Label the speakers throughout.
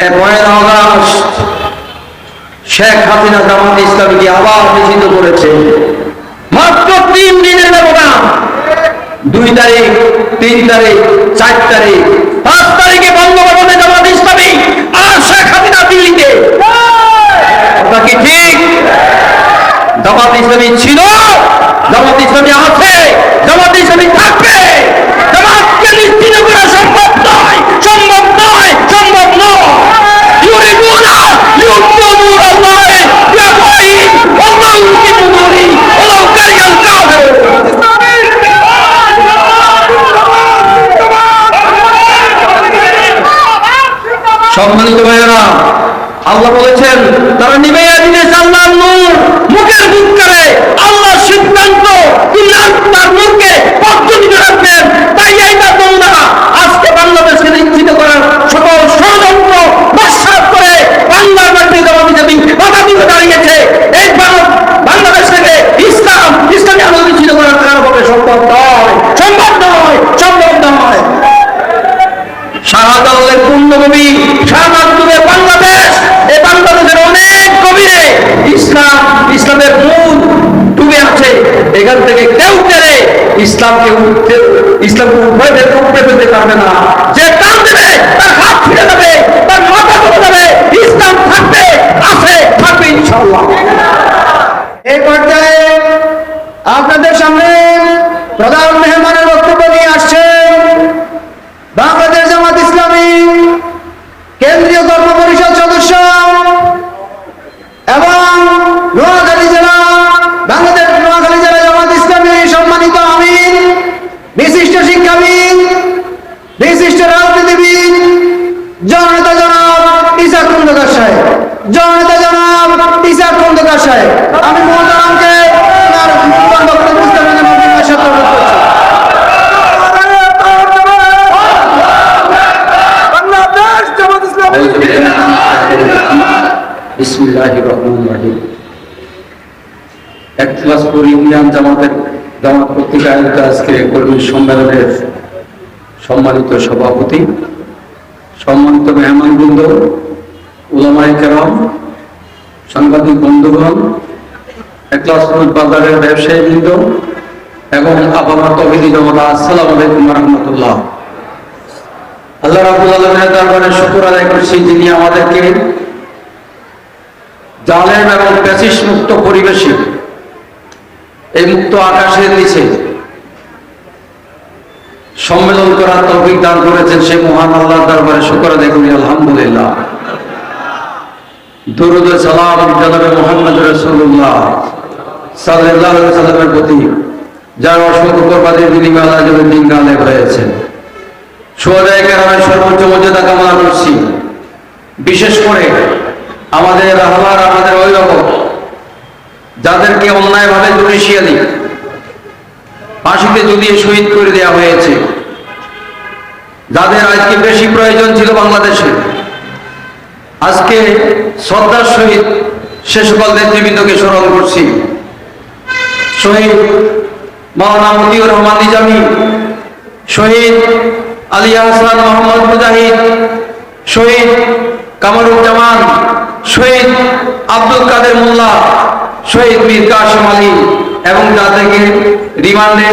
Speaker 1: পয়লা August Sheikh Hasina Jamaat ইসলামীকে আবার নিষিদ্ধ করেছে। মাত্র তিন দিনের ব্যবধান। দুই তারিখ, তিন তারিখ, চার তারিখ, পাঁচ তারিখে বঙ্গভবনে জামাত ইসলামী আর শেখ হাসিনা দিল্লিতে। কথা কি ঠিক? জামাত ইসলামী ছিল, জামাত ইসলামী আছে, জামাত ইসলামী থাকবে। সম্মানিত ভাইয়েরা আল্লাহ বলেছেন তারা নিবে দিনেছে আল্লাহর নূর মুখের মুখ করে আল্লাহর সিদ্ধান্ত তিনি তার নূরকে পর্যন্ত রাখবেন তাই এইটা তোমরা আজকে বাংলাদেশকে নিশ্চিত করার সকল ষড়যন্ত্র নস্বাত করে বাংলার মাটিতে জবাব দিতে বাধা দিতে দাঁড়িয়েছে এই ভারত বাংলাদেশ থেকে ইসলাম ইসলামী আলো নিশ্চিত করার কারণ হবে সম্ভব নয় সম্ভব নয় সম্ভব নয় শাহজালালের পূর্ণভূমি শাহবাগপুরের বাংলাদেশ এই বাংলাদেশের অনেক গভীরে ইসলাম ইসলামের মূল ডুবে আছে এখান থেকে কেউ পেরে ইসলামকে উঠতে, ইসলামকে উঠে ফেলতে উঠে ফেলতে পারবে না। যে টান দেবে তার হাত ফিরে যাবে, তার মাথা চলে যাবে, ইসলাম থাকবে, আছে, থাকবে ইনশাল্লাহ
Speaker 2: এই পর্যায়ে আপনাদের সামনে প্রধান মেহমানের বক্তব্য নিয়ে আসছেন বাংলাদেশ জামাত ইসলামী কেন্দ্রীয় কর্ম পরিষদ সদস্য এবং নোয়াখালী জেলা বাংলাদেশ নোয়াখালী জেলা জামাত ইসলামী সম্মানিত আমিন বিশিষ্ট শিক্ষাবিদ বিশিষ্ট রাজনীতিবিদ জননেতা জনাব ইসাক খন্দকার সাহেব জননেতা জনাব ইসাক খন্দকার সাহেব আমি মহতারামকে তার মূল্যবান বক্তব্য উপস্থাপনের জন্য বিনয়ের সাথে অনুরোধ করছি
Speaker 1: সম্মানিত সভাপতি, সম্মানিত মেহমানবৃন্দ উলামাই কেরাম, সাংবাদিক বন্ধুগণ একলাসপুর বাজারের ব্যবসায়ী বৃন্দ এবং আবামা তহিদি জমাতা, আসসালামু আলাইকুম রহমতুল্লাহ আল্লাহ রাবুল আলমের দরবারে শুকুর আদায় করছি যিনি আমাদেরকে জালেম এবং প্যাসিস মুক্ত পরিবেশে, এই মুক্ত আকাশের নিচে সম্মেলন করার তৌফিক দান করেছেন সেই মহান আল্লাহর দরবারে। শুকর করি, আলহামদুলিল্লাহ। সালাম মোহাম্মদ রসুল্লাহ সাল্লাহ প্রতি, যার অসংখ্য কোরবানির বিনিময়ে আল্লাহ জন্য দিন কেরামের সর্বোচ্চ মর্যাদা কামনা করছি। বিশেষ করে আমাদের আহ্বার আমাদের অভিভাবক, যাদেরকে অন্যায়ভাবে জুডিশিয়ালি ফাঁসিতে যদিয়ে শহীদ করে দেওয়া হয়েছে, যাদের আজকে বেশি প্রয়োজন ছিল বাংলাদেশে, আজকে শ্রদ্ধার সহিত সে সকল নেতৃবৃন্দকে স্মরণ করছি। শহীদ মাওলানা মতিউর রহমান নিজামী, শহীদ আলিয়া হাসান মোহাম্মদ মুজাহিদ, শহীদ কামরুজ্জামান শহীদ আব্দুল কাদের মোল্লা, শহীদ মীর কাসেম আলী এবং তাদেরকে রিমান্ডে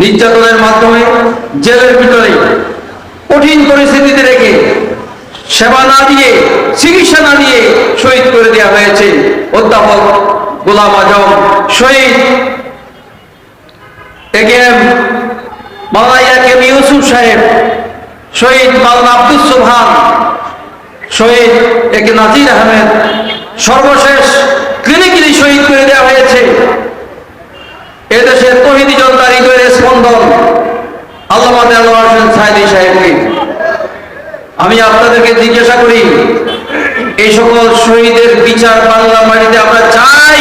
Speaker 1: নির্যাতনের মাধ্যমে জেলের ভিতরে কঠিন পরিস্থিতিতে রেখে সেবা না দিয়ে, চিকিৎসা না দিয়ে শহীদ করে দেওয়া হয়েছে অধ্যাপক গোলাম আজম। শহীদ একেএম মাওলানা ইউসুফ সাহেব, শহীদ মাওলানা আব্দুল সুবহান শহীদ একে নাজির আহমেদ সর্বশেষ ক্লিনিক্যালি শহীদ করে দেওয়া হয়েছে। এদেশের তহিদি জনতার হৃদয়ের স্পন্দন আমি আপনাদেরকে জিজ্ঞাসা করি, এই সকল শহীদের বিচার বাংলা মাটিতে আমরা চাই?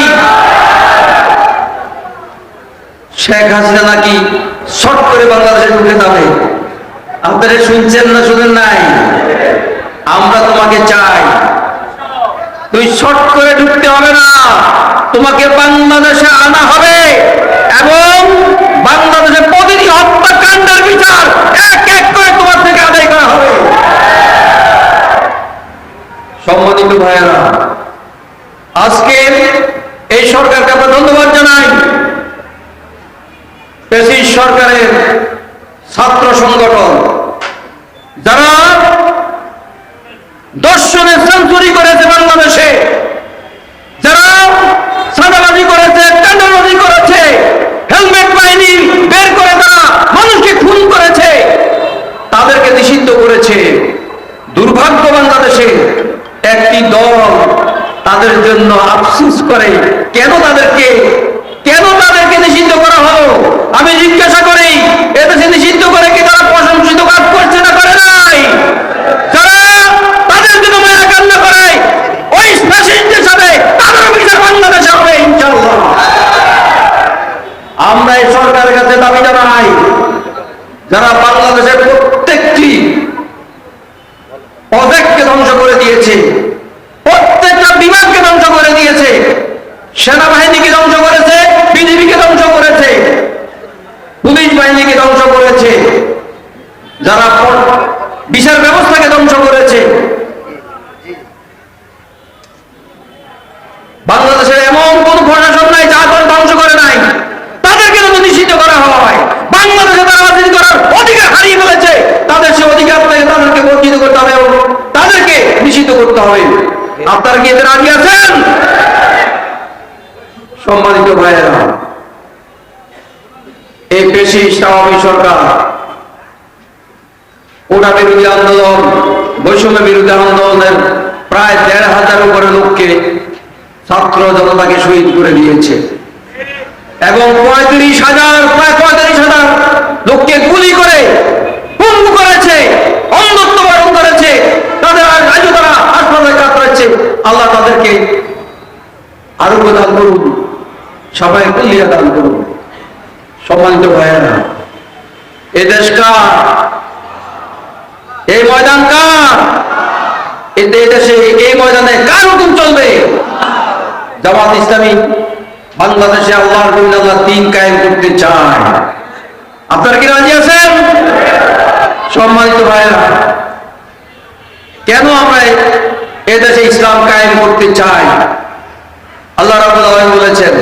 Speaker 1: শেখ হাসিনা নাকি শর্ট করে বাংলাদেশে ঢুকে যাবে আপনারা শুনছেন না শুনেন নাই? আমরা তোমাকে চাই। তুই শর্ট করে ঢুকতে হবে না। তোমাকে বাংলাদেশে আনা হবে এবং বাংলাদেশে প্রতিটি হত্যাকাণ্ডের বিচার এক এক করে তোমার থেকে আদায় করা হবে। সম্মানিত ভাইয়েরা, আজকে এই সরকারকে আমরা ধন্যবাদ জানাই। পেশিস সরকারের ছাত্র সংগঠন যারা দর্শনে সেঞ্চুরি করেছে বাংলাদেশে যারা সাদাবাজি করেছে টেন্ডারবাজি করেছে হেলমেট বাহিনী বের করে তারা মানুষকে খুন করেছে তাদেরকে নিষিদ্ধ করেছে দুর্ভাগ্য বাংলাদেশে একটি দল তাদের জন্য আফসুস করে কেন তাদেরকে কেন তাদেরকে নিষিদ্ধ করা হলো আমি জিজ্ঞাসা করি এদেশে নিষিদ্ধ করে কি তারা প্রশংসিত কাজ করছে না করে নাই যারা তাদের জন্য মায়া কান্না করে ওই ফ্যাসিস্টের সাথে তাদের বিচার বাংলাদেশে হবে ইনশাল্লাহ আমরা এই সরকারের কাছে দাবি জানাই যারা বাংলাদেশের প্রত্যেকটি প্রজেক্টকে ধ্বংস করে দিয়েছে প্রত্যেকটা বিভাগকে ধ্বংস করে দিয়েছে সেনাবাহিনীকে ধ্বংস করেছে বিজেপিকে ধ্বংস করেছে পুলিশ বাহিনীকে ধ্বংস করেছে যারা প- বিচার ব্যবস্থাকে ধ্বংস করেছে বাংলাদেশের এমন কোন প্রশাসন নাই যা করে ধ্বংস করে নাই তাদেরকে যদি নিষিদ্ধ করা হয় বাংলাদেশে তারা রাজনীতি করার অধিকার হারিয়ে ফেলেছে তাদের সে অধিকার থেকে তাদেরকে বঞ্চিত করতে হবে এবং তাদেরকে নিষিদ্ধ করতে হবে রাজি আছেন? সম্মানিত ভাইয়েরা, এই পেশি সরকার ওটা বিরোধী আন্দোলন বৈষম্য বিরোধী আন্দোলনের প্রায় দেড় হাজার উপরে লোককে ছাত্র জনতাকে শহীদ করে দিয়েছে। এবং পঁয়ত্রিশ হাজার, প্রায় পঁয়ত্রিশ হাজার লোককে গুলি করে পঙ্গু করেছে অন্ধত্ব বরণ করেছে তাদের আর আজও তারা হাসপাতালে কাতরাচ্ছে আল্লাহ তাদেরকে আরোগ্য দান করুন সবাই কল্যাণ দান করুন। সম্মানিত ভাইয়েরা, এ দেশ কার এই ময়দান কার? দেশে, এই ময়দানে কার হুকুম চলবে? জামাত ইসলামী বাংলাদেশে আল্লাহর আল্লাহ দিন কায়েম করতে চায়। আপনারা কি রাজি আছেন? সম্মানিত ভাইয়েরা, কেন আমরা এ দেশে ইসলাম কায়েম করতে চাই? আল্লাহ রাব্বুল আলামিন বলেছেন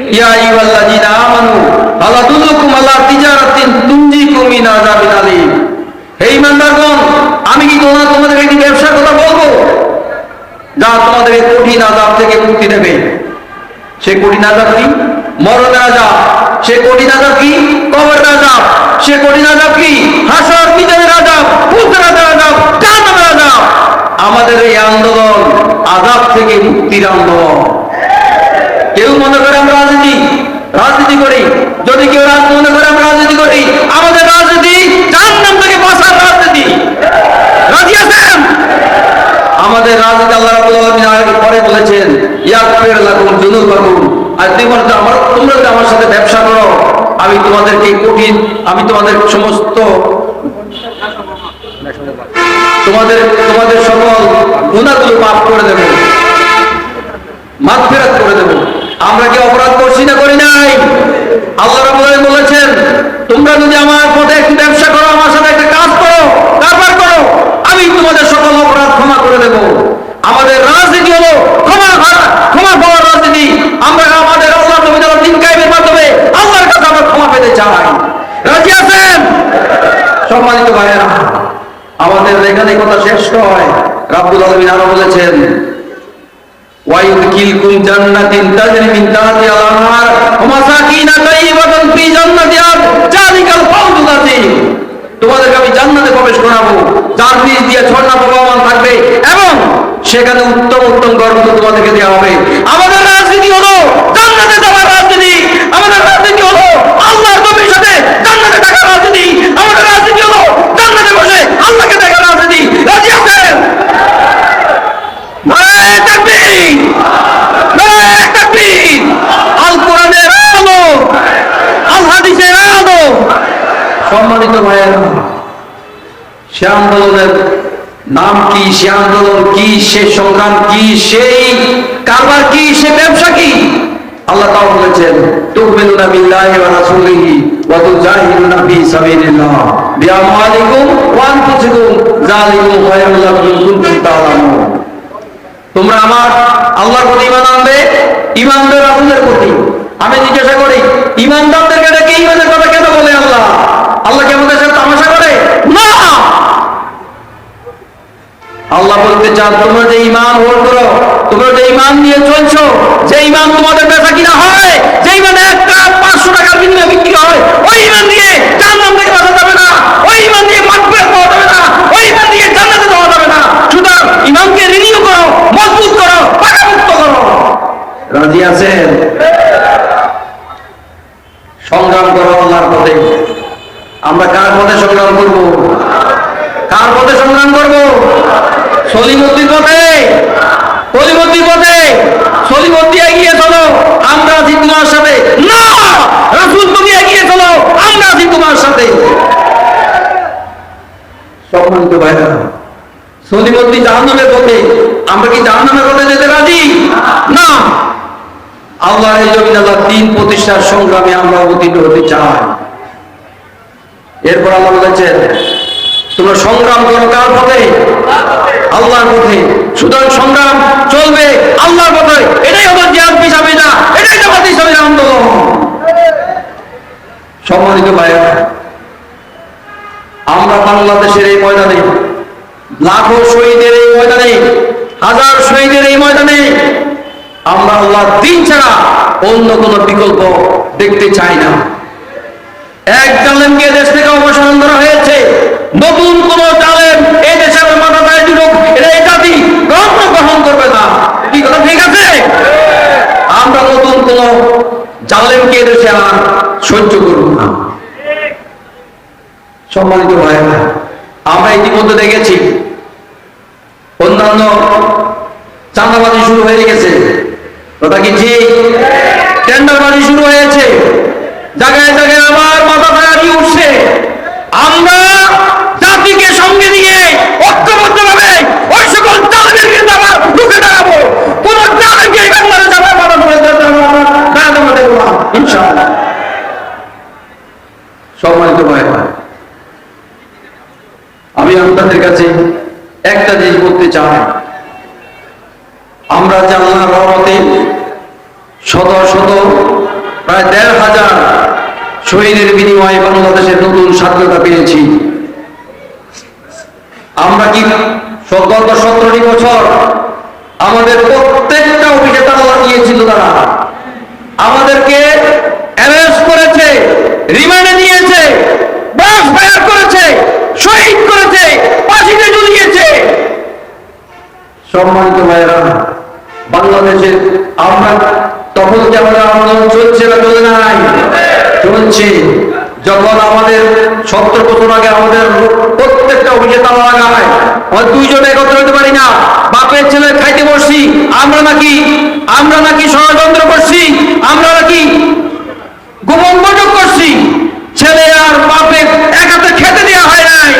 Speaker 1: ইয়া আমি কি তোমরা তোমাদের একটি ব্যবসার কথা বলব? যা তোমাদের কঠিন আযাব থেকে মুক্তি দেবে। সে কঠিন আযাব কি? মরণের আযাব। সে কঠিন আযাব কি? কবরের আযাব। সে কঠিন আযাব কি? আমাদের এই আন্দোলন আযাব থেকে মুক্তির আন্দোলন। মনে করে আমরা রাজনীতি রাজনীতি করি। যদি কেউ রাজ- মনে করে আমরা রাজনীতি করি, আমাদের রাজনীতি জাহান্নাম থেকে বাঁচার রাজনীতি। রাজি আছেন? আমাদের রাজনীতি আল্লাহ পরে বলেছেন, ইয়াগফির লাকুম যুনুবাকুম। আর আমার, তোমরা আমার সাথে ব্যবসা করো, আমি তোমাদেরকে কঠিন, আমি তোমাদের সমস্ত তোমাদের তোমাদের সকল গুণাগুলো মাফ করে দেবো। মাগফিরাত করে দেব। আমরা কি অপরাধ করছি না করি নাই? আল্লাহ রাব্বুল বলেছেন, তোমরা যদি আমার পথে একটি ব্যবসা করো, আমার সাথে একটা কাজ করো, কারবার করো, আমি তোমাদের সকল অপরাধ ক্ষমা করে দেব। আমাদের রাজনীতি হলো ক্ষমা ক্ষমা পাওয়ার রাজনীতি। আমরা আমাদের আল্লাহ নবী তাআলার দিন কায়েমের মাধ্যমে আল্লাহর কাছে আমরা ক্ষমা পেতে চাই। রাজি আছেন? সম্মানিত ভাইয়েরা, আমাদের এখানে কথা শেষ নয় রাব্বুল আলামিন আরও বলেছেন নুদখিলকুম জান্নাতিন তাজরি মিন তাহতিহা আল-আনহার ওয়া মাসাকিনা তাইয়িবাতান ফি জান্নাতিহা যালিকাল ফাউজুল তোমাদেরকে আমি জান্নাতে প্রবেশ করাবো। যার নিজ দিয়ে ঝর্ণা প্রবাহমান থাকবে এবং সেখানে উত্তম উত্তম গর্ব তোমাদেরকে দেওয়া হবে। আমাদের রাজনীতি হলো জান্নাতে যাওয়ার রাজনীতি। আমাদের রাজনীতি হলো আল্লাহর নবীর সাথে জান্নাতে থাকার রাজনীতি। আমাদের রাজনীতি হলো জান্নাতে বসে আল্লাহকে সম্মানিত ভাইয়েরা সে আন্দোলনের নাম কি সে আন্দোলন কি, সে সংগ্রাম কি, সেই কারবার কি, সে ব্যবসা কি? আল্লাহ তাআলা বলেছেন তোমরা আমার প্রতি আমি জিজ্ঞাসা করি ইমানের কথা কেন বলে আল্লাহ? আল্লাহ কি আমাদের সাথে তামাশা করে? না। আল্লাহ বলতে চান তোমরা যে ইমান হোল্ড করো তোমরা যে ইমান নিয়ে চলছো যে ইমান তোমাদের বেচা কিনা হয় যে ইমান একটা পাঁচশো টাকার বিনিময়ে বিক্রি হয় ওই ইমান নিয়ে চার নাম থেকে যাবে না ওই ইমান দিয়ে মাগফিরাত পাওয়া যাবে না ওই ইমান দিয়ে জান্নাতে যাওয়া যাবে না সুতরাং ইমানকে রিনিউ করো মজবুত করো পাকামুক্ত করো রাজি আছেন সংগ্রাম করো আল্লাহর পথে আমরা কার পথে সংগ্রাম করব কার পথে সংগ্রাম করব সলিমুদ্দির পথে সলিমুদ্দির পথে সলিমুদ্দি এগিয়ে চলো আমরা আছি তোমার সাথে না রাসূল তুমি এগিয়ে চলো আমরা আছি তোমার সাথে জাহান্নামের পথে? আমরা কি জাহান্নামের পথে যেতে রাজি? না। জমিন আল্লাহ তিন প্রতিষ্ঠার সংগ্রামে আমরা অবতীর্ণ হতে চাই। এরপর আল্লাহ বলেছেন, তোমরা সংগ্রাম করো কার পথে? আল্লাহর পথে। সুতরাং সংগ্রাম চলবে আল্লাহর পথে। এটাই হলো জিয়াদ না, এটাই জামাত আন্দোলন। সম্মানিত ভাইয়া আমরা বাংলাদেশের এই ময়দানে, লাখো শহীদের এই ময়দানে, হাজার শহীদের এই ময়দানে আমরা আল্লাহ দিন ছাড়া অন্য কোন বিকল্প দেখতে চাই না। এক জালেমকে দেশ থেকে অবসান করা হয়েছে, নতুন কোন জালেম এই দেশের মাথা পায়ে দিলুক এটা এই জাতি গ্রহণ গ্রহণ করবে না। কি কথা ঠিক আছে? আমরা নতুন কোন জালেমকে দেশে আর সহ্য করব না। সম্মানিত ভাইরা আমরা ইতিমধ্যে দেখেছি, অন্যান্য চাঁদাবাজি শুরু হয়ে গেছে। কথা কি ঠিক? টেন্ডারবাজি শুরু হয়েছে। জায়গায় জায়গায় আবার মাথা ফায়ারি উঠছে আমরা জাতিকে সঙ্গে নিয়ে ঐক্যবদ্ধভাবে ওই সকল জালেমের বিরুদ্ধে আমরা রুখে দাঁড়াবো কোন জালেমকে এই বাংলাদেশে আমরা মাথা ধরে দাঁড়াতে দেবো না ইনশাআল্লাহ সম্মানিত ভাই আমি আপনাদের কাছে একটা চাই আমরা আল্লাহর রহমতে শত শত, প্রায় দেড় হাজার শহীদের বিনিময়ে বাংলাদেশের নতুন স্বাধীনতা পেয়েছি। আমরা কি গত সতেরোটি বছর আমাদের প্রত্যেকটা অফিসে দিয়েছিল তারা। আমাদেরকে অ্যারেস্ট করেছে রিমান্ডে নিয়েছে ব্রাশ ফায়ার করেছে শহীদ করেছে ফাঁসিতে ঝুলিয়েছে সম্মানিত ভাইয়েরা, বাংলাদেশে আমরা তখন কি আমাদের আন্দোলন চলছে না চলে নাই? চলছে। যখন আমাদের সত্তর বছর আগে আমাদের প্রত্যেকটা অভিজ্ঞতা তালা লাগায় দুইজন একত্র হতে পারি না। বাপের ছেলে খাইতে বসছি, আমরা নাকি আমরা নাকি ষড়যন্ত্র করছি আমরা নাকি গোপন বৈঠক করছি ছেলে আর বাপে এক হাতে খেতে দেওয়া হয় নাই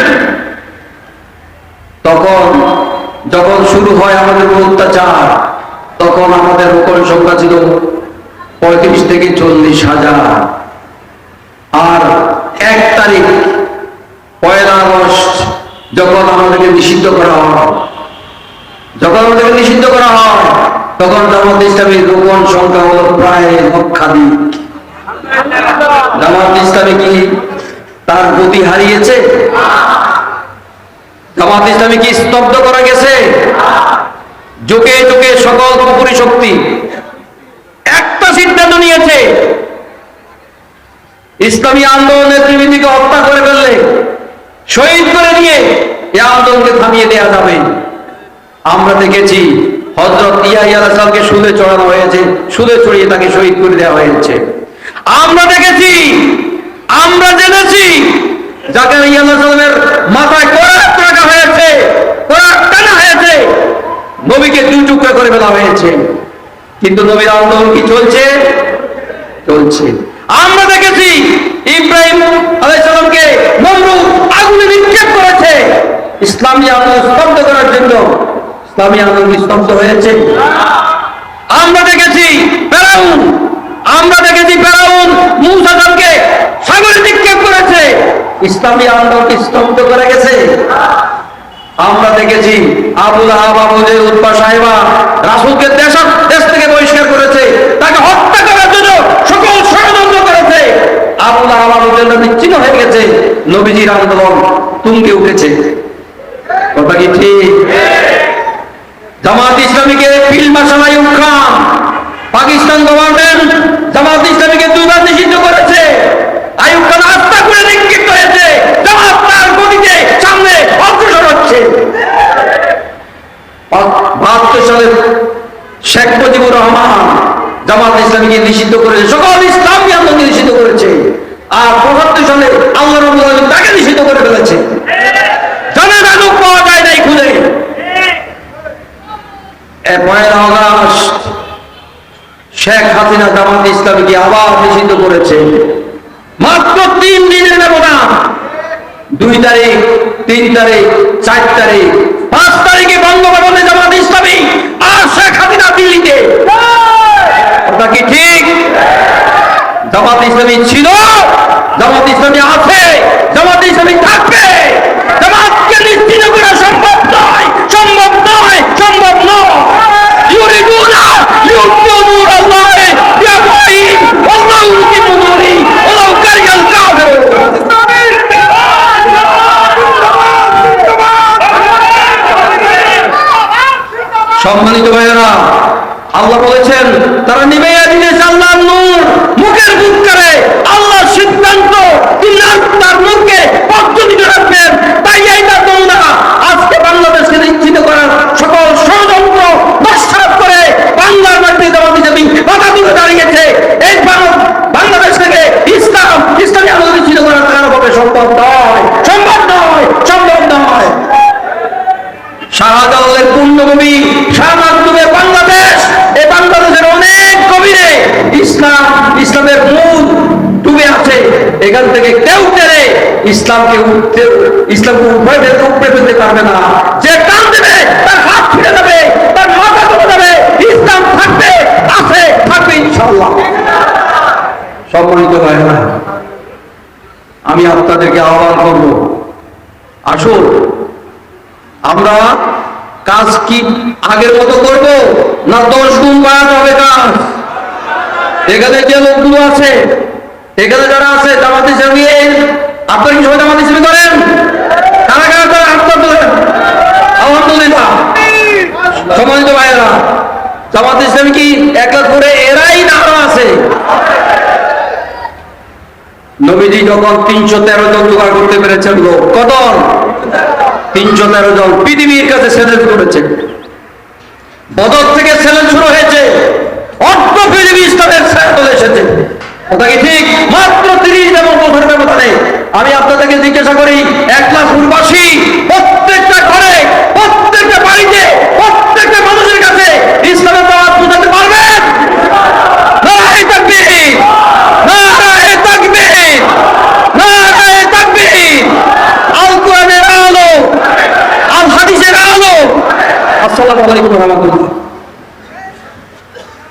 Speaker 1: তখন যখন শুরু হয় আমাদের উপর অত্যাচার তখন আমাদের রোকন সংখ্যা ছিল পঁয়ত্রিশ থেকে চল্লিশ হাজার। আর এক তারিখ, পয়লা আগস্ট, যখন আমাদেরকে নিষিদ্ধ করা হয়, যখন আমাদেরকে নিষিদ্ধ করা হয়, তখন জামাত ইসলামীর রোপণ সংখ্যা হলো প্রায় লক্ষাধিক। জামাত ইসলামী কি তার গতি হারিয়েছে? জামাত ইসলামী কি স্তব্ধ করা গেছে? যুগে যুগে সকল কুপুরি শক্তি সিদ্ধান্ত নিয়েছে। ইসলামী আন্দোলনের নেতৃবৃন্দকে হত্যা করে ফেললে, শহীদ করে দিয়ে এই আন্দোলনকে থামিয়ে দেওয়া যাবে। আমরা দেখেছি হজরত ইয়াহিয়া আলাইসালামকে সুদে চড়ানো হয়েছে, সুদে চড়িয়ে তাকে শহীদ করে দেওয়া হয়েছে। আমরা দেখেছি, আমরা জেনেছি জাকারিয়া আলাইসালামের মাথায় কোরআন রাখা হয়েছে কোরআন টানা হয়েছে, নবীকে দুই টুকরা করে ফেলা হয়েছে। কিন্তু নবীর আন্দোলন কি চলছে? চলছে। আমরা দেখেছি ইব্রাহিম আলাইসালামকে নমরুদ আগুনে নিক্ষেপ করেছে। ইসলামী আন্দোলন স্তব্ধ করার জন্য। ইসলামী আন্দোলন স্তব্ধ হয়েছে? আমরা দেখেছি ফেরাউন, আমরা দেখেছি ফেরাউন মুসাকে সাগরে নিক্ষেপ করেছে। ইসলামী আন্দোলন কি স্তব্ধ করে গেছে? আমরা দেখেছি আবুল আবাবুজে উৎপা সাহেবা রাসুলকে দেশ দেশ থেকে বহিষ্কার করেছে, তাকে হত্যা করার জন্য সকল ষড়যন্ত্র করেছে। আল্লাহ আমাদের জন্য নিশ্চিত হয়ে গেছে, নবীজির আন্দোলন তুঙ্গে উঠেছে। কথা কি ঠিক? জামাত ইসলামীকে আইয়ুব পাকিস্তান গভর্নমেন্ট জামাত ইসলামীকে দুবার নিষিদ্ধ করেছে আইয়ুব খান আস্থা করে নিক্ষিপ্ত হয়েছে জামাত তার গতিতে সামনে অগ্রসর হচ্ছে বাহাত্তর সালে শেখ মুজিবুর রহমান জামাত ইসলামীকে নিষিদ্ধ করেছে, সকল ইসলামী আন্দোলনকে নিষিদ্ধ করেছে। আর পঁচাত্তর সালে আল্লাহ রবুল তাকে নিষিদ্ধ করে ফেলেছে। শেখ হাসিনা আবার নিষিদ্ধ মাত্র তিন দিনের ব্যবধান। দুই তারিখ, তিন তারিখ, চার তারিখ, পাঁচ তারিখে বঙ্গভবনে জামাত ইসলামী দিল্লিতে ওটা কি ঠিক? জামাত ইসলামী ছিল জামাত ইসলামী আছে জামাত ইসলামী থাকবে জামাতকে নিশ্চিত করা সম্ভব নয় সম্ভব নয় সম্ভব নয় ইউরিদুনা ইউরিদু নূর আল্লাহ বিআফওয়াহিহিম ওয়াল্লাহু ইউতিমু নূরিহি ওয়ালাউ কারিহাল সম্মানিত ভাইয়েরা আল্লাহ বলেছেন তারা নিবে দিয়েছে আল্লাহর নূর মুখের মুখ করে আল্লাহ সিদ্ধান্ত তিনি আর তার মুখকে পদ্ধতি রাখবেন তাই এই তার নমুনা আজকে বাংলাদেশকে নিশ্চিত করার সকল ষড়যন্ত্র নস্বাত করে বাংলার মাটিতে দেওয়া বিজেপি বাধা তুলে দাঁড়িয়েছে এই বাং- বাংলাদেশ থেকে ইসলাম ইসলামী আলো নিশ্চিত করার কারণে সম্ভব নয় সম্ভব নয় সম্ভব নয় শাহজালালের পূর্ণভূমি শাহমাকদুমে বাংলাদেশ এই বাংলাদেশের অনেক গভীরে ইসলাম ইসলামের মূল ডুবে আছে এখান থেকে কেউ টেনে ইসলামকে উঠতে, ইসলামকে উঠে ফেলতে উপড়ে ফেলতে পারবে না। যে টান দেবে, তার হাত ফিরে যাবে, তার মাথা কমে যাবে। ইসলাম থাকবে, আছে, থাকবে ইনশাল্লাহ সম্মানিত হয় না আমি আপনাদেরকে আহ্বান করব, আসুন, আমরা কাজ কি আগের মতো করব, না দশ গুণ বাড়াতে হবে কাজ? এখানে যে লোকগুলো আছে, এখানে যারা আছে, জামাত ইসলামী আপনারা কি সবাই জামাত করেন? কারা কারা তোলেন আলহামদুলিল্লাহ সম্মানিত ভাইয়েরা, জামাত কি একলা করে এরাই না আরও আছে? নবীজি যখন তিনশো তেরো জন জোগাড় করতে পেরেছেন লোক কত তিনশো তেরো জন পৃথিবীর কাছে চ্যালেঞ্জ করেছে। বদর থেকে চ্যালেঞ্জ শুরু হয়েছে। অর্থ পৃথিবী ইসলামের সায়তল এসেছে। কথা কি ঠিক? মাত্র তিরিশ যেমন বছর ব্যবধানে আমি আপনাদেরকে জিজ্ঞাসা করি, এক লাখ পূর্বাসী প্রত্যেকটা ঘরে, প্রত্যেকটা বাড়িতে, প্রত্যেকটা মানুষের কাছে ইসলামের দাওয়াত পৌঁছাতে পারবেন? আসসালামু আলাইকুম রাহমাতুল্লাহ।